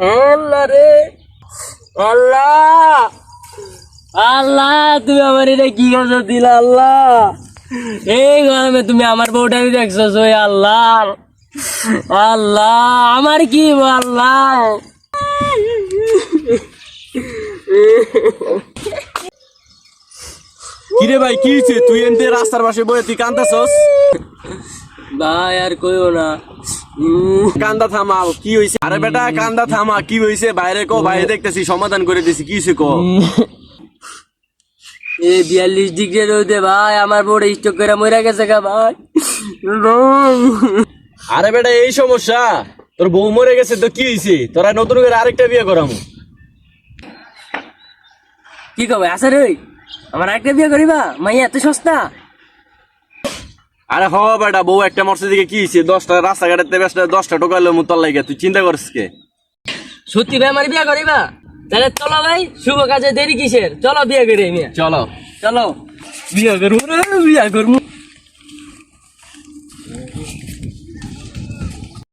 আল্লাহ রে। আল্লাহ। আল্লাহ, তুমি আমার এটা কি কথা দিলা, আল্লাহ? এই গরমে তুমি আমার বউটাকে দেখছ ওই আল্লাহ আল্লাহ, আমার কি আল্লাহ? কিরে ভাই, কি হয়েছে তুই এনতে রাস্তার পাশে বয়ে তুই কান্দাছস ভাই আর কইও না। কান্দা থামা কি হয়েছে আরে বেটা কান্দা থামা কি হয়েছে বাইরে কো বাইরে দেখতেছি সমাধান করে দিছি কি কো এই বিয়াল্লিশ ডিগ্রি রোদে ভাই আমার স্টক করে মরে গেছে গা ভাই। আরে বেটা এই সমস্যা। তোর বউ মরে গেছে তো কি হয়েছে তোরা নতুন করে আরেকটা বিয়ে করামু। কি কবে আসে রে আমার একটা বিয়ে করিবা? মাইয়া এত সস্তা? আরে হ বেটা বউ একটা মরছে দিকে কি হয়েছে দশটা রাস্তাঘাটের বেশটা দশটা টোকাইলো মুতল লাগে তুই চিন্তা করিস কে? সত্যি ভাই আমার বিয়ে করিবা? তাহলে চলো ভাই শুভ কাজে দেরি কিসের? চলো বিয়ে করে মিয়া চলো। চলো। বিয়ে করব রে, বিয়ে করব।